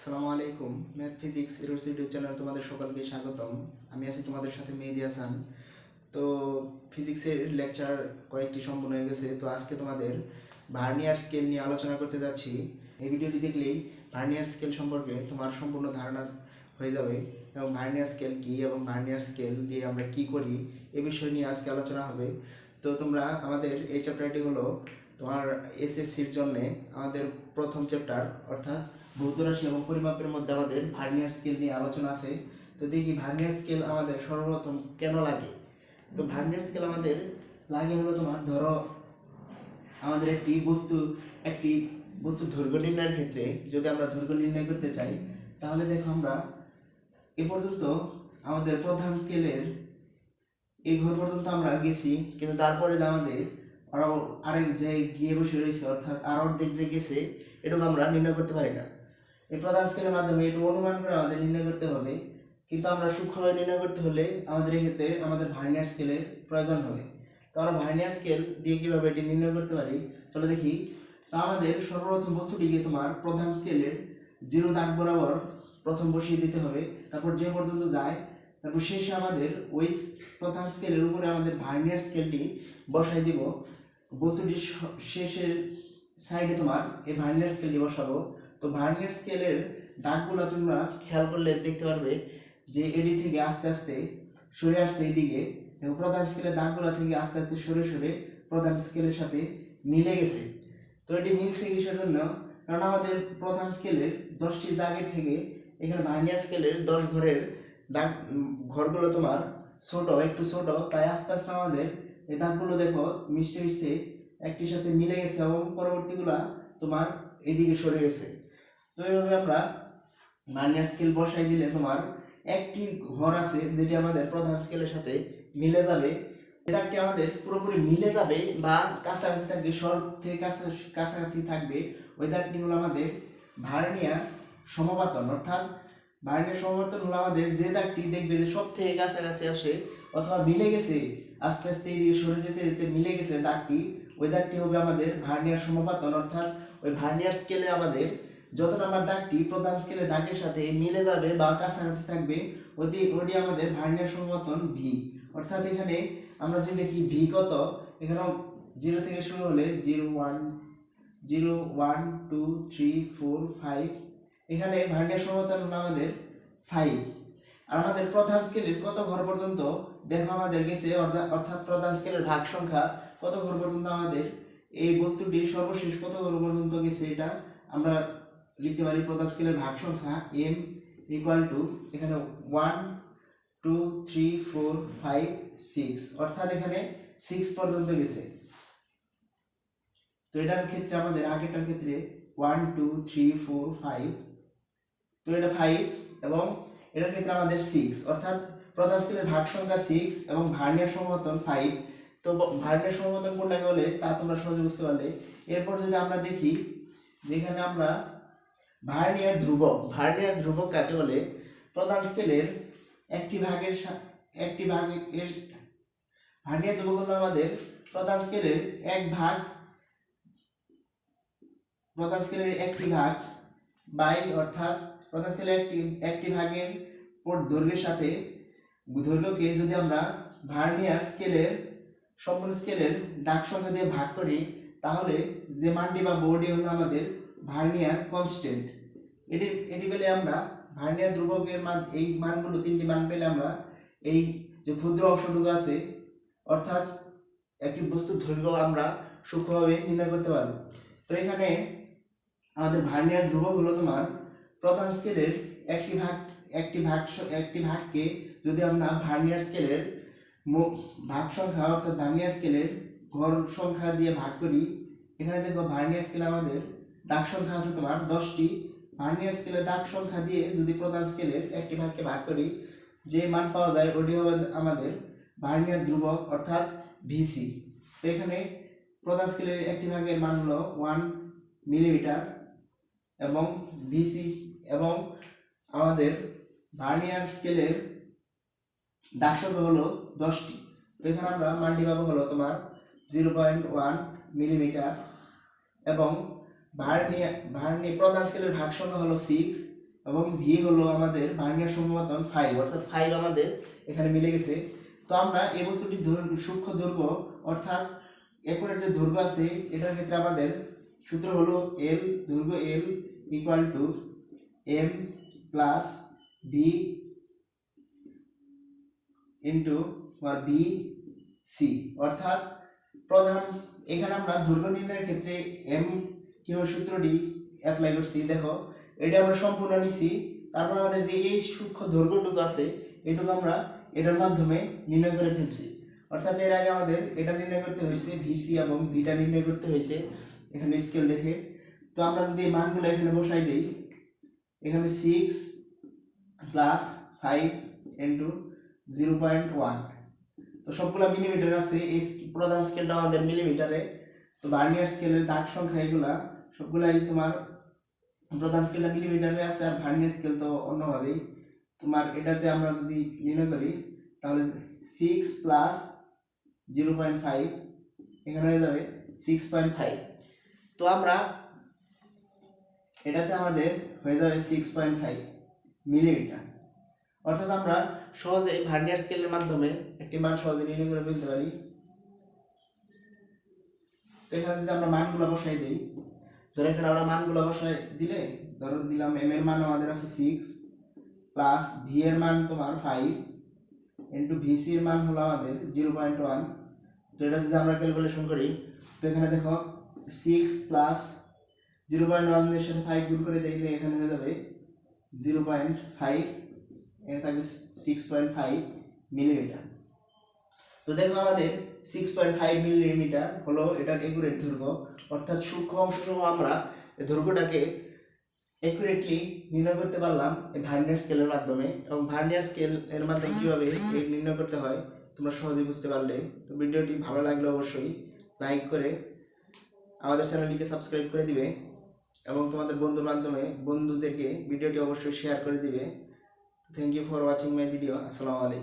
আসসালামু আলাইকুম, math, physics এরোস ইউটিউব চ্যানেল তোমাদের সকলকে স্বাগতম। আমি আছি তোমাদের সাথে মেহেদি হাসান। তো ফিজিক্সের লেকচার কয়েকটি সম্পূর্ণ হয়ে গেছে। তো আজকে তোমাদের ভার্নিয়ার স্কেল নিয়ে আলোচনা করতে যাচ্ছি। এই ভিডিওটি দেখলেই ভার্নিয়ার স্কেল সম্পর্কে তোমার সম্পূর্ণ ধারণা হয়ে যাবে এবং ভার্নিয়ার স্কেল কী এবং ভার্নিয়ার স্কেল দিয়ে আমরা কি করি এ বিষয় নিয়ে আজকে আলোচনা হবে। তো তোমরা আমাদের এই চ্যাপ্টারটি হলো তোমার এসএসসির জন্যে আমাদের প্রথম চ্যাপ্টার অর্থাৎ ভৌত রাশি এবং পরিমাপের মধ্যে আমাদের ভার্নিয়ার স্কেল নিয়ে আলোচনা আছে। তো দেখি ভার্নিয়ার স্কেল আমাদের সর্বপ্রথম কেন লাগে? তো ভার্নিয়ার স্কেল আমাদের লাগে হলো তোমার, ধরো আমাদের একটি বস্তু একটি বস্তু দৈর্ঘ্য নির্ণয়ের ক্ষেত্রে যদি আমরা দৈর্ঘ্য নির্ণয় করতে চাই, তাহলে দেখো আমরা এ পর্যন্ত আমাদের প্রধান স্কেলের এই ঘর পর্যন্ত আমরা গেছি, কিন্তু তারপরে যে আমাদের আরও আরেক জায়গায় গিয়ে বসে রয়েছে, অর্থাৎ আর অর্ধেক যে গেছে, এটুকু আমরা নির্ণয় করতে পারি না। এই প্রধান স্কেলের মাধ্যমে এটুকু অনুমান করে আমাদের নির্ণয় করতে হবে। কিন্তু আমরা সূক্ষ্মভাবে নির্ণয় করতে হলে আমাদের এক্ষেত্রে আমাদের ভার্নিয়ার স্কেলের প্রয়োজন হবে। তো আমরা ভার্নিয়ার স্কেল দিয়ে কীভাবে এটি নির্ণয় করতে পারি? চলো দেখি। তো আমাদের সর্বপ্রথম বস্তুটিকে তোমার প্রধান স্কেলের জিরো দাগ বরাবর প্রথম বসিয়ে দিতে হবে। তারপর যে পর্যন্ত যায়, তারপর শেষে আমাদের ওই প্রধান স্কেলের উপরে আমাদের ভার্নিয়ার স্কেলটি বসাই দিব। বস্তুটির শেষের সাইডে তোমার এই ভার্নিয়ার স্কেলটি বসাবো। তো ভার্নিয়ার স্কেলের দাগগুলো তোমরা খেয়াল করলে দেখতে পারবে যে এডি থেকে আস্তে আস্তে সরে আসছে এইদিকে। এবং প্রধান স্কেলের দাগগুলো থেকে আস্তে আস্তে সরে সরে প্রধান স্কেলের সাথে মিলে গেছে। তো এটি মিলছে কিসের জন্য? কারণ আমাদের প্রধান স্কেলের দশটি দাগের থেকে এখানে ভার্নিয়ার স্কেলের দশ ঘরের দাগ ঘরগুলো তোমার ছোট, একটু ছোট। তাই আস্তে আস্তে আমাদের এই দাগগুলো দেখো মিশতে মিশতে একটির সাথে মিলে গেছে এবং পরবর্তীগুলা তোমার এদিকে সরে গেছে। তো এইভাবে আমরা ভার্নিয়ার স্কেল বসাই দিলে তোমার একটি ঘর আছে যেটি আমাদের প্রধান স্কেলের সাথে মিলে যাবে। দাগটি আমাদের পুরোপুরি মিলে যাবে বা কাছাকাছি থাকবে সর্ব থেকে কাছা- কাছাকাছি থাকবে। ওই দাগটি হলো আমাদের ভার্নিয়ার সমাপাতন অর্থাৎ ভার্নিয়ার সমাবর্তন হলো আমাদের যে দাগটি দেখবে যে সব থেকে কাছাকাছি আসে অথবা মিলে গেছে, আস্তে আস্তে এদিকে সরে যেতে যেতে মিলে গেছে দাগটি, ওই দাগটি হবে আমাদের ভার্নিয়ার সমাপাতন অর্থাৎ ওই ভার্নিয়ার স্কেলে আমাদের যত নাম্বার দাগটি প্রধান স্কেলের দাগের সাথে মিলে যাবে বা কাছাকাছি থাকবে ওটি ওটি আমাদের ভার্নিয়ার সমাপতন ভি অর্থাৎ এখানে আমরা যদি দেখি ভি কত এখানে জিরো থেকে শুরু হলে zero one zero one two three four five এখানে ভার্নিয়ার সমাপতন হলো আমাদের ফাইভ আর আমাদের প্রধান স্কেলের কত ঘর পর্যন্ত, দেখো আমাদের গেছে অর্থাৎ প্রধান স্কেলের ভাগ সংখ্যা কত ঘর পর্যন্ত আমাদের এই বস্তুটির সর্বশেষ কত ঘর পর্যন্ত গেছে এটা আমরা লিখতে পারি প্রধান স্কেলের ভাগ সংখ্যা এম ইকুয়াল টু এখানে one two three four five six অর্থাৎ এখানে সিক্স পর্যন্ত গেছে। তো এটার ক্ষেত্রে আমাদের আগেরটার ক্ষেত্রে one two three four five তো এটা ফাইভ এবং এটার ক্ষেত্রে আমাদের সিক্স অর্থাৎ প্রধান স্কেলের ভাগ সংখ্যা সিক্স এবং ভার্নিয়ার সমতন ফাইভ তো ভার্নিয়ার সমতন কোনটাকে বলে? তা তোমরা সহজে বুঝতে পারলে। এরপর যদি আমরা দেখি, যেখানে আমরা ভার্নিয়ার ধ্রুবক ভার্নিয়ার ধ্রুবক কাকে বলে? প্রধান স্কেলের একটি ভাগের একটি ভাগের ভার্নিয়ার ধ্রুবক হলো আমাদের প্রধান স্কেলের এক ভাগ, প্রধান স্কেলের একটি ভাগ বাই, অর্থাৎ প্রধান স্কেলের একটি একটি ভাগের পর দৈর্ঘ্যের সাথে দৈর্ঘ্যকে যদি আমরা ভার্নিয়ার স্কেলের সম্পূর্ণ স্কেলের দাগ সংখ্যা দিয়ে ভাগ করি, তাহলে যে মানটি বা বোর্ডে হলো আমাদের ভার্নিয়ার কনস্ট্যান্ট এটি এটি পেলে আমরা ভার্নিয়ার ধ্রুবকের মান, এই মানগুলো, তিনটি মান পেলে আমরা এই যে ক্ষুদ্র অংশটুকু আছে, অর্থাৎ একটি বস্তুর দৈর্ঘ্য আমরা সূক্ষ্মভাবে নির্ণয় করতে পারব তো এখানে আমাদের ভার্নিয়ার ধ্রুবক হলো তোমার প্রধান স্কেলের একটি ভাগ একটি ভাগ, একটি ভাগকে যদি আমরা ভার্নিয়ার স্কেলের ভাগ সংখ্যা, অর্থাৎ ভার্নিয়ার স্কেলের ঘর সংখ্যা দিয়ে ভাগ করি, এখানে দেখো ভার্নিয়ার স্কেলে আমাদের দাগ সংখ্যা আছে তোমার দশটি। ভার্নিয়ার স্কেলে দাগ সংখ্যা দিয়ে যদি প্রধান স্কেলের একটি ভাগকে ভাগ করি, যে মান পাওয়া যায় ওটি হবে আমাদের ভার্নিয়ার ধ্রুবক অর্থাৎ ভিসি তো এখানে প্রধান স্কেলের একটি ভাগের মান হলো ওয়ান মিলিমিটার এবং ভিসি এবং আমাদের ভার্নিয়ার স্কেলের দাগ সংখ্যা হলো দশটি। তো এখানে আমরা মানটি পাবো হলো তোমার জিরো পয়েন্ট ওয়ান মিলিমিটার এবং ভার্নিয়ার ভার্নি প্রধান স্কেলের ভাগ সংখ্যা হলো সিক্স এবং ভি হলো আমাদের ভার্নিয়ার সম্পাদন ফাইভ অর্থাৎ ফাইভ আমাদের এখানে মিলে গেছে। তো আমরা এই বস্তুটির দৈর্ঘ্য সূক্ষ্ম দৈর্ঘ্য অর্থাৎ একরের যে দৈর্ঘ্য আছে, এটার ক্ষেত্রে আমাদের সূত্র হলো এল দৈর্ঘ্য L equal to M plus V into বা বি সি অর্থাৎ প্রধান, এখানে আমরা দৈর্ঘ্য নির্ণয়ের ক্ষেত্রে এম কিংবা সূত্রটি অ্যাপ্লাই করছি দেখো, এটা আমরা সম্পূর্ণ নিছি। তারপর আমাদের যে এই সূক্ষ্ম দৈর্ঘ্যটুকু আছে, এটুকু আমরা এটার মাধ্যমে নির্ণয় করে ফেলছি। অর্থাৎ এর আগে আমাদের এটা নির্ণয় করতে হয়েছে, ভিসি এবং ভিটা নির্ণয় করতে হয়েছে, এখানে স্কেল দেখে। তো আমরা যদি এই মানগুলো এখানে বসাই দিই, এখানে six plus five into zero point one তো সবগুলো মিলিমিটার আছে, এই প্রধান স্কেলটা আমাদের মিলিমিটারে তো বার্নিয়ার স্কেলের দাগ সংখ্যা এগুলা সবগুলাই তোমার প্রধান স্কেলটা মিলিমিটারে আছে আর ভার্নিয়ার স্কেল তো অন্যভাবেই। তোমার এটাতে আমরা যদি নির্ণয় করি, তাহলে six plus zero point five এখানে হয়ে যাবে সিক্স পয়েন্ট ফাইভ তো আমরা এটাতে আমাদের হয়ে যাবে সিক্স পয়েন্ট ফাইভ মিলিমিটার অর্থাৎ আমরা সহজে ভার্নিয়ার স্কেলের মাধ্যমে একটি মান সহজে নির্ণয় করে ফেলতে পারি। তো এখানে যদি আমরা মানগুলো বসাই দিই ধরো এখানে আমরা মানগুলো বসাই দিলে, ধরো দিলাম এম এর মান আমাদের আছে সিক্স প্লাস ভি এর মান তোমার ফাইভ ইন্টু ভিসি এর মান হলো আমাদের জিরো পয়েন্ট ওয়ান তো এটা যদি আমরা ক্যালকুলেশন করি, তো এখানে দেখো সিক্স প্লাস জিরো পয়েন্ট ওয়ানের সাথে ফাইভ গুণ করে দেখলে এখানে হয়ে যাবে জিরো পয়েন্ট ফাইভ এখানে থাকবে সিক্স পয়েন্ট ফাইভ মিলিমিটার তো দেখো আমাদের সিক্স পয়েন্ট ফাইভ মিলিমিটার হলো এটার একুরেট দৈর্ঘ্য, অর্থাৎ সূক্ষ্ম অংশ সহ আমরা এই দৈর্ঘ্যটাকে একুরেটলি নির্ণয় করতে পারলাম এই ভার্নিয়ার স্কেলের মাধ্যমে। এবং ভার্নিয়ার স্কেল এর মাধ্যমে কীভাবে এই নির্ণয় করতে হয়, তোমরা সহজে বুঝতে পারলে। তো ভিডিওটি ভালো লাগলে অবশ্যই লাইক করে আমাদের চ্যানেলটিকে সাবস্ক্রাইব করে দিবে এবং তোমাদের বন্ধুর মাধ্যমে বন্ধুদেরকে ভিডিওটি অবশ্যই শেয়ার করে দিবে। Thank you for watching my video আসসালামু আলাইকুম।